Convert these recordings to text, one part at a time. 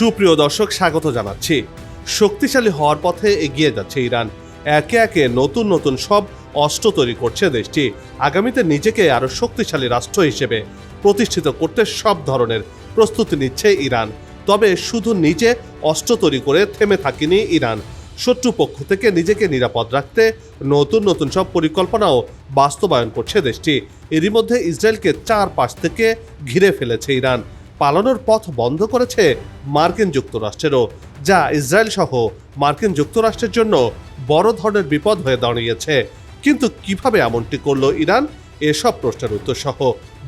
সুপ্রিয় দর্শক, স্বাগত জানাচ্ছি। শক্তিশালী হওয়ার পথে এগিয়ে যাচ্ছে ইরান। একে একে নতুন নতুন সব অস্ত্র তৈরি করছে দেশটি। আগামীতে নিজেকে আরও শক্তিশালী রাষ্ট্র হিসেবে প্রতিষ্ঠিত করতে সব ধরনের প্রস্তুতি নিচ্ছে ইরান। তবে শুধু নিজে অস্ত্র তৈরি করে থেমে থাকেনি ইরান। শত্রুপক্ষ থেকে নিজেকে নিরাপদ রাখতে নতুন নতুন সব পরিকল্পনাও বাস্তবায়ন করছে দেশটি। এরই মধ্যে ইসরায়েলকে চার পাশ থেকে ঘিরে ফেলেছে ইরান। পালানোর পথ বন্ধ করেছে মার্কিন যুক্তরাষ্ট্রেরও, যা ইসরায়েল সহ মার্কিন যুক্তরাষ্ট্রের জন্য বড় ধরনের বিপদ হয়ে দাঁড়িয়েছে। কিন্তু কীভাবে এমনটি করল ইরান? এসব প্রশ্নের উত্তর সহ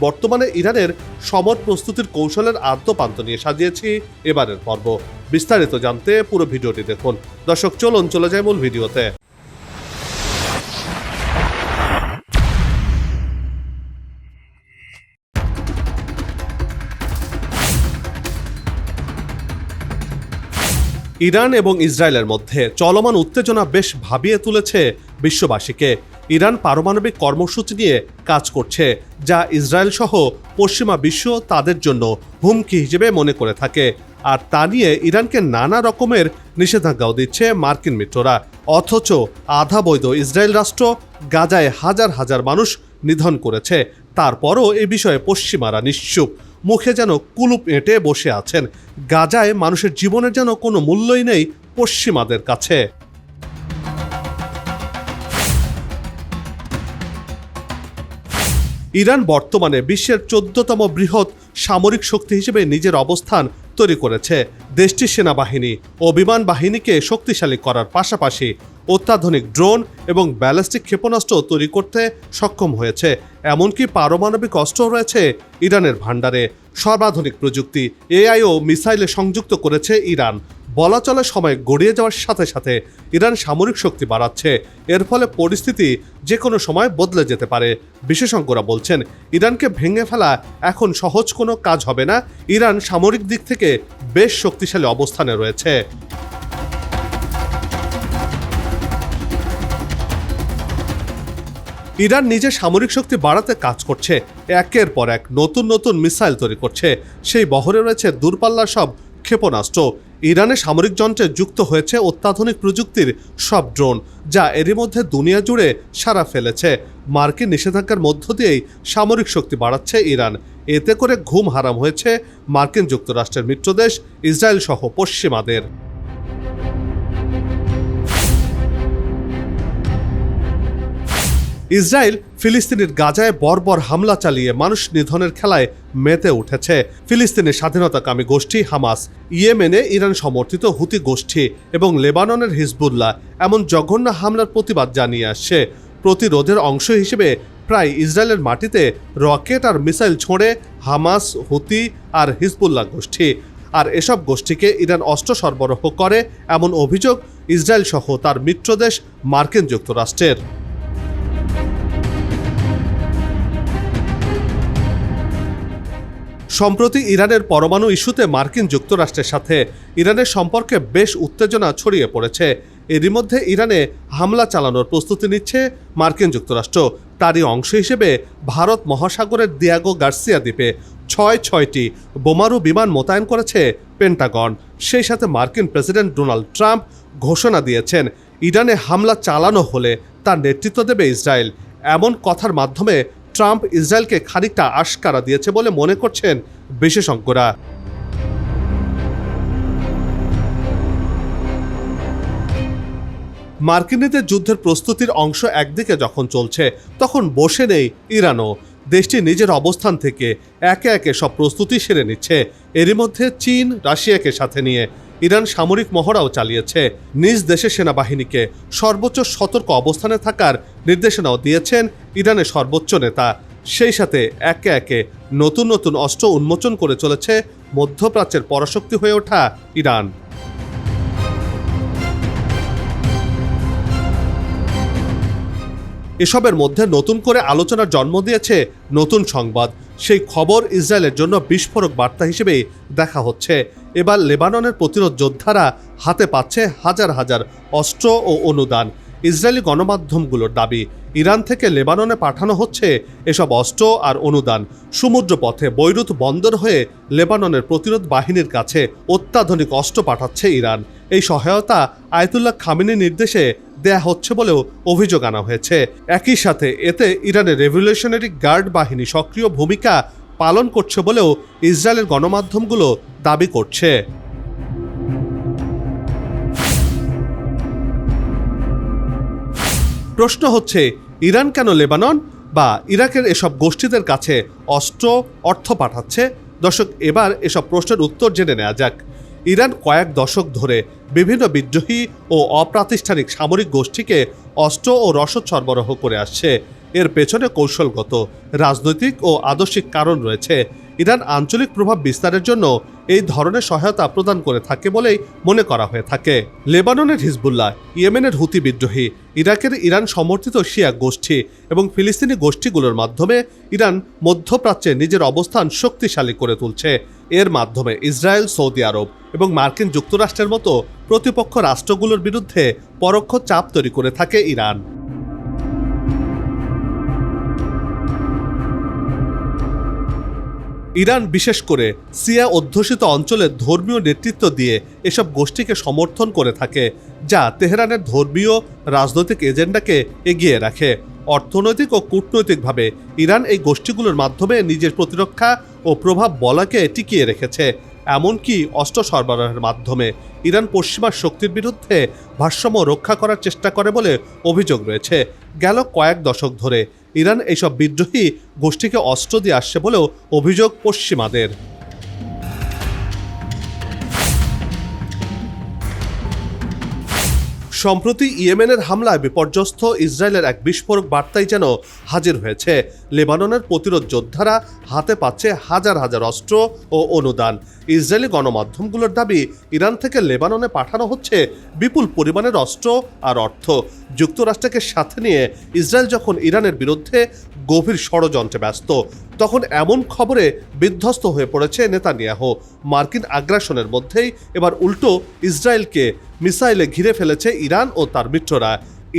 বর্তমানে ইরানের সমর প্রস্তুতির কৌশলের আদ্যপান্ত নিয়ে সাজিয়েছি এবারের পর্ব। বিস্তারিত জানতে পুরো ভিডিওটি দেখুন। দর্শক, চলুন, চলে যায় মূল ভিডিওতে। ইরান এবং ইসরায়েলের মধ্যে চলমান উত্তেজনা বেশ ভাবিয়ে তুলেছে বিশ্ববাসীকে। ইরান পারমাণবিক কর্মসূচি নিয়ে কাজ করছে, যা ইসরায়েল সহ পশ্চিমা বিশ্ব তাদের জন্য হুমকি হিসেবে মনে করে থাকে। আর তা নিয়ে ইরানকে নানা রকমের নিষেধাজ্ঞাও দিচ্ছে মার্কিন মিত্ররা। অথচ আধা বৈধ ইসরায়েল রাষ্ট্র গাজায় হাজার হাজার মানুষ নিধন করেছে। তারপরও এ বিষয়ে পশ্চিমারা নিশ্চুপ। মুখে যেন কুলুপ এঁটে বসে আছেন। গাজায় মানুষের জীবনের যেন কোনো মূল্যই নেই পশ্চিমাদের কাছে। ইরান বর্তমানে বিশ্বের চোদ্দতম বৃহৎ সামরিক শক্তি হিসেবে নিজের অবস্থান তৈরি করেছে, দেশটির সেনাবাহিনী ও বিমান বাহিনীকে শক্তিশালী করার পাশাপাশি অত্যাধুনিক ড্রোন এবং ব্যালিস্টিক ক্ষেপণাস্ত্র তৈরি করতে সক্ষম হয়েছে। এমনকি পারমাণবিক অস্ত্র রয়েছে ইরানের ভাণ্ডারে। সর্বাধুনিক প্রযুক্তি এআইও মিসাইলে সংযুক্ত করেছে ইরান। বলা চলে সময় গড়িয়ে যাওয়ার সাথে সাথে ইরান সামরিক শক্তি বাড়াচ্ছে। এর ফলে পরিস্থিতি যে কোনো সময় বদলে যেতে পারে। বিশেষজ্ঞরা বলছেন, ইরানকে ভেঙে ফেলা এখন সহজ কোনো কাজ হবে না। ইরান সামরিক দিক থেকে বেশ শক্তিশালী অবস্থানে রয়েছে। ইরান নিজের সামরিক শক্তি বাড়াতে কাজ করছে। একের পর এক নতুন নতুন মিসাইল তৈরি করছে। সেই বহরে রয়েছে দূরপাল্লার সব ক্ষেপণাস্ত্র। ইরানের সামরিক যন্ত্রে যুক্ত হয়েছে অত্যাধুনিক প্রযুক্তির সব ড্রোন, যা এরই মধ্যে দুনিয়া জুড়ে সারা ফেলেছে। মার্কিন নিষেধাজ্ঞার মধ্য দিয়েই সামরিক শক্তি বাড়াচ্ছে ইরান। এতে করে ঘুম হারাম হয়েছে মার্কিন যুক্তরাষ্ট্রের মিত্রদেশ ইসরায়েল সহ পশ্চিমাদের। ইসরায়েল ফিলিস্তিনের গাজায় বর্বর হামলা চালিয়ে মানুষ নিধনের খেলায় মেতে উঠেছে। ফিলিস্তিনের স্বাধীনতাকামী গোষ্ঠী হামাস, ইয়েমেনে ইরান সমর্থিত হুতি গোষ্ঠী এবং লেবাননের হিজবুল্লাহ এমন জঘন্য হামলার প্রতিবাদ জানিয়ে আসছে। প্রতিরোধের অংশ হিসেবে প্রায় ইসরায়েলের মাটিতে রকেট আর মিসাইল ছোঁড়ে হামাস, হুতি আর হিজবুল্লাহ গোষ্ঠী। আর এসব গোষ্ঠীকে ইরান অস্ত্র সরবরাহ করে এমন অভিযোগ ইসরায়েল সহ তার মিত্রদেশ মার্কিন যুক্তরাষ্ট্রের। সম্প্রতি ইরানের পরমাণু ইস্যুতে মার্কিন যুক্তরাষ্ট্রের সাথে ইরানের সম্পর্কে বেশ উত্তেজনা ছড়িয়ে পড়েছে। এরই মধ্যে ইরানে হামলা চালানোর প্রস্তুতি নিচ্ছে মার্কিন যুক্তরাষ্ট্র। তারই অংশ হিসেবে ভারত মহাসাগরের দিয়াগো গার্সিয়া দ্বীপে ছয় ছয়টি বোমারু বিমান মোতায়েন করেছে পেন্টাগন। সেই সাথে মার্কিন প্রেসিডেন্ট ডোনাল্ড ট্রাম্প ঘোষণা দিয়েছেন, ইরানে হামলা চালানো হলে তার নেতৃত্ব দেবে ইসরায়েল। এমন কথার মাধ্যমে ট্রাম্প ইসরায়েলকে খানিকটা আশকারা দিয়েছে বলে মনে করছেন বিশেষজ্ঞরা। মার্কিনীদের যুদ্ধের প্রস্তুতির অংশ একদিকে যখন চলছে, তখন বসে নেই ইরানও। দেশটি নিজের অবস্থান থেকে একে একে সব প্রস্তুতি সেরে নিচ্ছে। এরই মধ্যে চীন, রাশিয়াকে সাথে নিয়ে ইরান সামরিক মহড়াও চালিয়েছে। নিজ দেশের সেনাবাহিনীকে সর্বোচ্চ সতর্ক অবস্থানে থাকার নির্দেশনাও দিয়েছেন ইরানের সর্বোচ্চ নেতা। সেই সাথে একে একে নতুন নতুন অস্ত্র উন্মোচন করে চলেছে মধ্যপ্রাচ্যের পরাশক্তি হয়ে ওঠা ইরান। এসবের মধ্যে নতুন করে আলোচনার জন্ম দিয়েছে নতুন সংবাদ। সেই খবর ইসরায়েলের জন্য বিস্ফোরক বার্তা হিসেবেই দেখা হচ্ছে। এবার লেবাননের প্রতিরোধ যোদ্ধারা হাতে পাচ্ছে হাজার হাজার অস্ত্র ও অনুদান। ইসরায়েলি গণমাধ্যমগুলোর দাবি, ইরান থেকে লেবাননে পাঠানো হচ্ছে এসব অস্ত্র আর অনুদান। সমুদ্র পথে বৈরুত বন্দর হয়ে লেবাননের প্রতিরোধ বাহিনীর কাছে অত্যাধুনিক অস্ত্র পাঠাচ্ছে ইরান। এই সহায়তা আয়তুল্লাহ খামিনীর নির্দেশে দেয়া হচ্ছে বলেও অভিযোগ আনা হয়েছে। একই সাথে এতে ইরানের রেভলিউশনারি গার্ড বাহিনী সক্রিয় ভূমিকা পালন করছে বলেও ইসরায়েলের গণমাধ্যমগুলো দাবি করছে। প্রশ্ন হচ্ছে, ইরান কেন লেবানন বা ইরাকের এসব গোষ্ঠীদের কাছে অস্ত্র অর্থ পাঠাচ্ছে? দর্শক, এবার এসব প্রশ্নের উত্তর জেনে নেওয়া যাক। ইরান কয়েক দশক ধরে বিভিন্ন বিদ্রোহী ও অপ্রাতিষ্ঠানিক সামরিক গোষ্ঠীকে অস্ত্র ও রসদ সরবরাহ করে আসছে। এর পেছনে কৌশলগত, রাজনৈতিক ও আদর্শিক কারণ রয়েছে ইরান আঞ্চলিক প্রভাব বিস্তারের জন্য এই ধরনের সহায়তা প্রদান করে থাকে বলেই মনে করা হয়ে থাকে। লেবাননের হিজবুল্লাহ, ইয়েমেনের হুতি বিদ্রোহী, ইরাকের ইরান সমর্থিত শিয়া গোষ্ঠী এবং ফিলিস্তিনি গোষ্ঠীগুলোর মাধ্যমে ইরান মধ্যপ্রাচ্যে নিজের অবস্থান শক্তিশালী করে তুলছে। এর মাধ্যমে ইসরায়েল, সৌদি আরব এবং মার্কিন যুক্তরাষ্ট্রের মতো প্রতিপক্ষ রাষ্ট্রগুলোর বিরুদ্ধে পরোক্ষ চাপ তৈরি করে থাকে ইরান। ইরান বিশেষ করে সিয়া অধ্যুষিত অঞ্চলে ধর্মীয় নেতৃত্ব দিয়ে এসব গোষ্ঠীকে সমর্থন করে থাকে, যা তেহরানের ধর্মীয় রাজনৈতিক এজেন্ডাকে এগিয়ে রাখে। অর্থনৈতিক ও কূটনৈতিকভাবে ইরান এই গোষ্ঠীগুলোর মাধ্যমে নিজের প্রতিরক্ষা ও প্রভাব বলাকে টিকিয়ে রেখেছে, এমনকি অস্ত্র সরবরাহের মাধ্যমে। ইরান পশ্চিমা শক্তির বিরুদ্ধে ভারসাম্য রক্ষা করার চেষ্টা করে বলে অভিযোগ রয়েছে। গেল কয়েক দশক ধরে ইরান এইসব বিদ্রোহী গোষ্ঠীকে অস্ত্র দিয়ে আসছে বলেও অভিযোগ পশ্চিমাদের। সম্প্রতি ইয়েমেনের হামলায় বিপর্যস্ত ইসরায়েলের এক বিস্ফোরক বার্তাই যেন হাজির হয়েছে। লেবাননের প্রতিরোধ যোদ্ধারা হাতে পাচ্ছে হাজার হাজার অস্ত্র ও অনুদান। ইসরায়েলি গণমাধ্যমগুলোর দাবি, ইরান থেকে লেবাননে পাঠানো হচ্ছে বিপুল পরিমাণের অস্ত্র আর অর্থ। যুক্তরাষ্ট্রকে সাথে নিয়ে ইসরায়েল যখন ইরানের বিরুদ্ধে গভীর ষড়যন্ত্রে ব্যস্ত। তখন এমন খবরে বিধ্বস্ত হয়ে পড়েছে নেতানিয়াহু। মার্কিন আগ্রাসনের মধ্যেই এবার উল্টো ইসরায়েলকে মিসাইলে ঘিরে ফেলেছে ইরান ও তার মিত্ররা।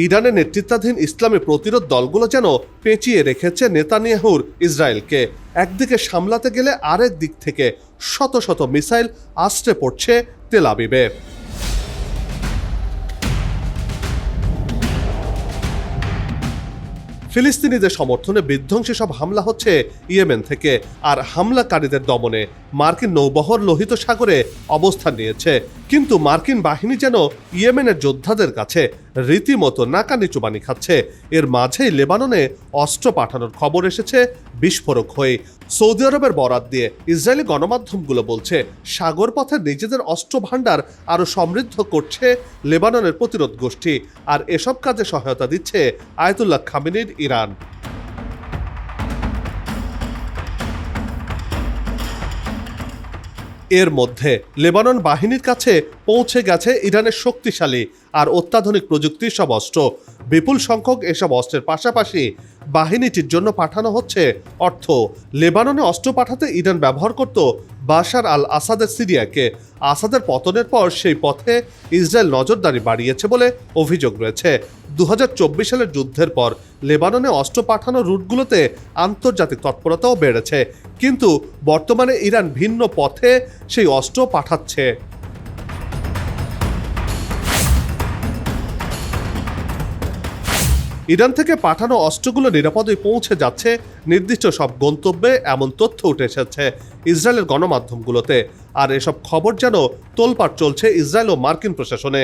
ইরানের নেতৃত্বাধীন ইসলামী প্রতিরোধ দলগুলো যেন পেঁচিয়ে রেখেছে নেতানিয়াহুর ইসরায়েলকে। একদিকে সামলাতে গেলে আরেক দিক থেকে শত শত মিসাইল আশ্রে পড়ছে তেল আবিবে। ফিলিস্তিনিদের সমর্থনে বিধ্বংসী সব হামলা হচ্ছে ইয়েমেন থেকে, আর হামলাকারীদের দমনে মার্কিন নৌবহর লোহিত সাগরে অবস্থান নিয়েছে। কিন্তু মার্কিন বাহিনী যেন ইয়েমেনের যোদ্ধাদের কাছে রীতিমতো নাকানি চুবানি খাচ্ছে। এর মাঝেই লেবাননে অস্ত্র পাঠানোর খবর এসেছে বিস্ফোরক হয়ে। সৌদি আরবের বরাত দিয়ে ইসরায়েলি গণমাধ্যমগুলো বলছে, সাগর পথে নিজেদের অস্ত্র ভাণ্ডার আরও সমৃদ্ধ করছে লেবাননের প্রতিরোধ গোষ্ঠী। আর এসব কাজে সহায়তা দিচ্ছে আয়তুল্লাহ খামিনির ইরান। এর মধ্যে লেবানন বাহিনীর কাছে পৌঁছে গেছে ইরানের শক্তিশালী আর অত্যাধুনিক প্রযুক্তির সব অস্ত্র। বিপুল সংখ্যক এসব অস্ত্রের পাশাপাশি বাহিনীটির জন্য পাঠানো হচ্ছে অর্থ। লেবাননে অস্ত্র পাঠাতে ইরান ব্যবহার করত বাশার আল আসাদের সিরিয়াকে। আসাদের পতনের পর সেই পথে ইসরায়েল নজরদারি বাড়িয়েছে বলে অভিযোগ রয়েছে। দু হাজার চব্বিশ সালের যুদ্ধের পর লেবাননে অস্ত্র পাঠানোর রুটগুলোতে আন্তর্জাতিক তৎপরতাও বেড়েছে। কিন্তু বর্তমানে ইরান ভিন্ন পথে সেই অস্ত্র পাঠাচ্ছে। ইরান থেকে পাঠানো অস্ত্রগুলো নিরাপদে পৌঁছে যাচ্ছে নির্দিষ্ট সব গন্তব্যে, এমন তথ্য উঠে এসেছে ইসরায়েলের গণমাধ্যমগুলোতে। আর এসব খবর যেন তোলপাট চলছে ইসরায়েল ও মার্কিন প্রশাসনে।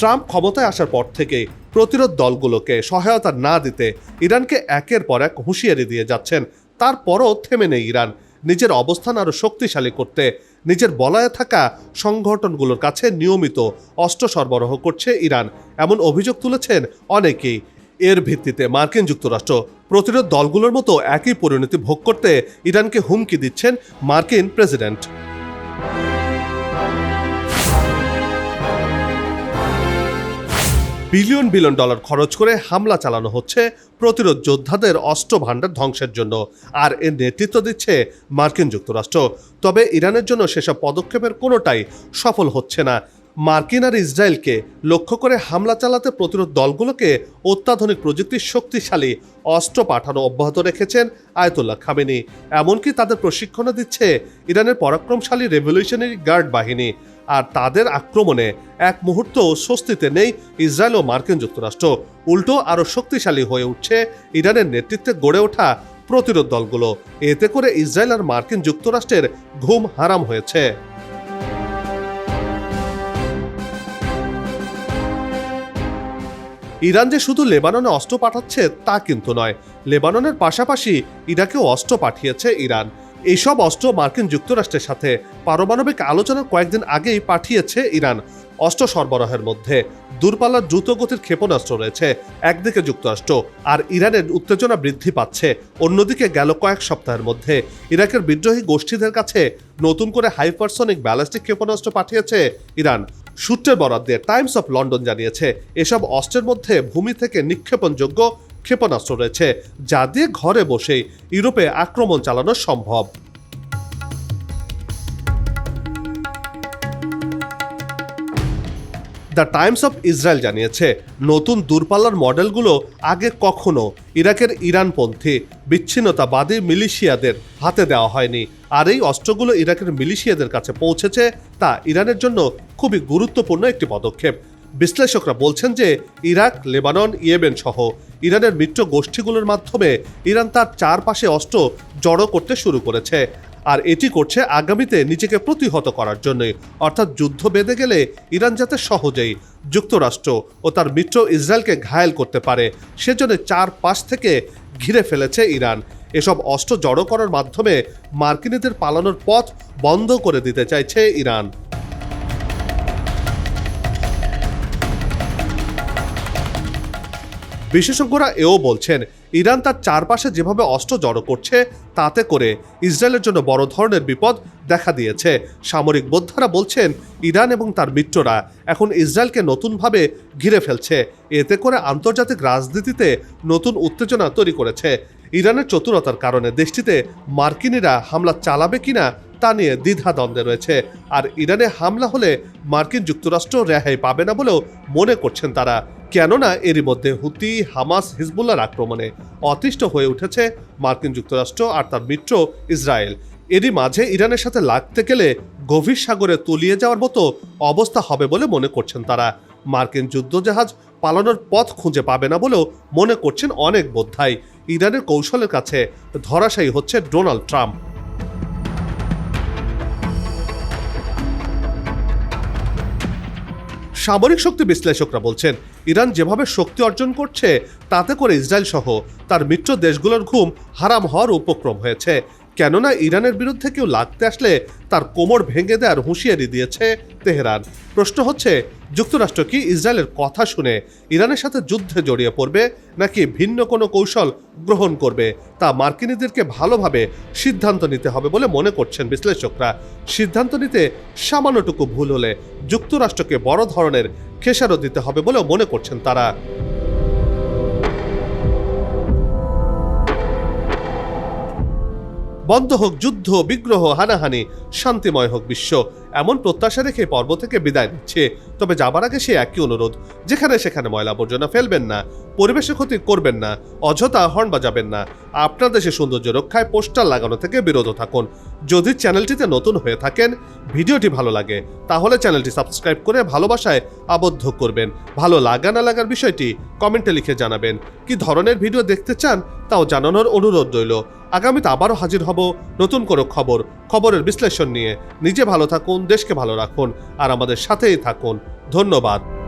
ট্রাম্প ক্ষমতায় আসার পর থেকেই প্রতিরোধ দলগুলোকে সহায়তা না দিতে ইরানকে একের পর এক হুঁশিয়ারি দিয়ে যাচ্ছেন। তারপরও থেমে নেই ইরান। নিজের অবস্থান আরও শক্তিশালী করতে, নিজের বলয়ে থাকা সংগঠনগুলোর কাছে নিয়মিত অস্ত্র সরবরাহ করছে ইরান। এমন অভিযোগ তুলেছেন অনেকেই। এর ভিত্তিতে মার্কিন যুক্তরাষ্ট্র প্রতিরোধ দলগুলোর মতো একই পরিণতি ভোগ করতে ইরানকে হুমকি দিচ্ছেন মার্কিন প্রেসিডেন্ট। বিলিয়ন বিলিয়ন ডলার খরচ করে হামলা চালানো হচ্ছে প্রতিরোধ যোদ্ধাদের অস্ত্র ভাণ্ডার ধ্বংসের জন্য, আর এর নেতৃত্ব দিচ্ছে মার্কিন যুক্তরাষ্ট্র। তবে ইরানের জন্য সেসব পদক্ষেপের কোনোটাই সফল হচ্ছে না। মার্কিন আর ইসরায়েলকে লক্ষ্য করে হামলা চালাতে প্রতিরোধ দলগুলোকে অত্যাধুনিক প্রযুক্তির শক্তিশালী অস্ত্র পাঠানো অব্যাহত রেখেছেন আয়তুল্লাহ খামেনি। এমনকি তাদের প্রশিক্ষণও দিচ্ছে ইরানের পরাক্রমশালী রেভলিউশনারি গার্ড বাহিনী। আর তাদের আক্রমণে এক মুহূর্ত স্বস্তিতে নেই ইসরায়েল ও মার্কিন যুক্তরাষ্ট্র। উল্টো আরও শক্তিশালী হয়ে উঠছে ইরানের নেতৃত্বে গড়ে ওঠা প্রতিরোধ দলগুলো। এতে করে ইসরায়েল আর মার্কিন যুক্তরাষ্ট্রের ঘুম হারাম হয়েছে। ইরান যে শুধু লেবাননে অস্ত্র পাঠাচ্ছে তা কিন্তু নয়। লেবাননের পাশাপাশি ইরাকেও অস্ত্র পাঠিয়েছে ইরান। এইসব অস্ত্র মার্কিন যুক্তরাষ্ট্রের সাথে পারমাণবিক আলোচনার কয়েকদিন আগেই পাঠিয়েছে ইরান অস্ত্র সরবরাহের মধ্যে। দূরপাল্লার দ্রুতগতির ক্ষেপণাস্ত্র রয়েছে একদিকে যুক্তরাষ্ট্র আর ইরানের উত্তেজনা বৃদ্ধি পাচ্ছে। অন্যদিকে গেল কয়েক সপ্তাহের মধ্যে ইরাকের বিদ্রোহী গোষ্ঠীদের কাছে নতুন করে হাইপারসনিক ব্যালিস্টিক ক্ষেপণাস্ত্র পাঠিয়েছে ইরান। সূত্রের বরাদ্দে টাইমস অফ লন্ডন জানিয়েছে, এসব অস্ত্রের মধ্যে ভূমি থেকে নিক্ষেপণযোগ্য ক্ষেপণাস্ত্র রয়েছে, যা দিয়ে ঘরে বসেই ইউরোপে আক্রমণ চালানো সম্ভব। দ্য টাইমস অফ ইসরায়েল জানিয়েছে, নতুন দূরপাল্লার মডেলগুলো আগে কখনো ইরাকের ইরানপন্থী বিচ্ছিন্নতাবাদী মিলিশিয়াদের হাতে দেওয়া হয়নি। আর এই অস্ত্রগুলো ইরাকের মিলিশিয়াদের কাছে পৌঁছেছে, তা ইরানের জন্য খুবই গুরুত্বপূর্ণ একটি পদক্ষেপ। বিশ্লেষকরা বলছেন যে ইরাক, লেবানন, ইয়েমেন সহ ইরানের মিত্র গোষ্ঠীগুলোর মাধ্যমে ইরান তার চারপাশে অস্ত্র জড়ো করতে শুরু করেছে আর এটি করছে আগামীতে নিজেকে প্রতিহত করার জন্যই অর্থাৎ যুদ্ধ বেঁধে গেলে ইরান যাতে সহজেই যুক্তরাষ্ট্র ও তার মিত্র ইসরায়েলকে ঘায়েল করতে পারে, সেজন্য চার পাশ থেকে ঘিরে ফেলেছে ইরান। এসব অস্ত্র জড়ো করার মাধ্যমে মার্কিনীদের পালানোর পথ বন্ধ করে দিতে চাইছে ইরান। বিশেষজ্ঞরা এও বলছেন, ইরান তার চারপাশে যেভাবে অস্ত্র জড়ো করছে, তাতে করে ইসরায়েলের জন্য বড় ধরনের বিপদ দেখা দিয়েছে। সামরিক বোদ্ধারা বলছেন, ইরান এবং তার মিত্ররা এখন ইসরায়েলকে নতুনভাবে ঘিরে ফেলছে। এতে করে আন্তর্জাতিক রাজনীতিতে নতুন উত্তেজনা তৈরি করেছে। ইরানের চতুরতার কারণে দেশটিতে মার্কিনীরা হামলা চালাবে কিনা তা নিয়ে দ্বিধাদ্বন্দ্বে রয়েছে। আর ইরানে হামলা হলে মার্কিন যুক্তরাষ্ট্র রেহাই পাবে না বলেও মনে করছেন তারা। কেননা এরই মধ্যে হুতি, হামাস হিজবুল্লার আক্রমণে অতিষ্ঠ হয়ে উঠেছে মার্কিন যুক্তরাষ্ট্র আর তার মিত্র ইসরায়েল। এরই মাঝে ইরানের সাথে লাগতে গেলে গভীর সাগরে তলিয়ে যাওয়ার মতো অবস্থা হবে বলে মনে করছেন তারা। মার্কিন যুদ্ধজাহাজ পালানোর পথ খুঁজে পাবে না বলেও মনে করছেন অনেক বোদ্ধাই। ইরানের কৌশলের কাছে ধরাশায়ী হচ্ছে ডোনাল্ড ট্রাম্প। সামরিক শক্তি বিশ্লেষকরা বলছেন, ইরান যেভাবে শক্তি অর্জন করছে, তাতে করে ইসরায়েল সহ তার মিত্র দেশগুলোর ঘুম হারাম হওয়ার উপক্রম হয়েছে। কেননা ইরানের বিরুদ্ধে কেউ লাগতে আসলে তার কোমর ভেঙে দেওয়ার হুঁশিয়ারি দিয়েছে তেহরান। প্রশ্ন হচ্ছে, যুক্তরাষ্ট্র কি ইসরায়েলের কথা শুনে ইরানের সাথে যুদ্ধে জড়িয়ে পড়বে নাকি ভিন্ন কোনো কৌশল গ্রহণ করবে তা মার্কিনীদেরকে ভালোভাবে সিদ্ধান্ত নিতে হবে বলে মনে করছেন বিশ্লেষকরা। সিদ্ধান্ত নিতে সামান্যটুকু ভুল হলে যুক্তরাষ্ট্রকে বড় ধরনের খেসারত দিতে হবে বলেও মনে করছেন তারা। বন্ধ হোক যুদ্ধ বিগ্রহ হানাহানি শান্তিময় হোক বিশ্ব। এমন প্রত্যাশা রেখে পর্ব থেকে বিদায় নিচ্ছে। তবে যাবার আগে সে একই অনুরোধ, যেখানে সেখানে ময়লা আবর্জনা ফেলবেন না পরিবেশে ক্ষতি করবেন না, অযথা হর্ন বাজাবেন না। আপনার দেশে সৌন্দর্য রক্ষায় পোস্টার লাগানো থেকে বিরত থাকুন। যদি চ্যানেলটিতে নতুন হয়ে থাকেন, ভিডিওটি ভালো লাগে, তাহলে চ্যানেলটি সাবস্ক্রাইব করে ভালোবাসায় আবদ্ধ করবেন। ভালো লাগা না লাগার বিষয়টি কমেন্টে লিখে জানাবেন। কি ধরনের ভিডিও দেখতে চান, তাও জানানোর অনুরোধ রইল। আগামীতে আবারও হাজির হব নতুন কোনো খবর। খবরের বিশ্লেষণ নিয়ে। নিজে ভালো থাকুন দেশকে ভালো রাখুন আর আমাদের সাথেই থাকুন। ধন্যবাদ।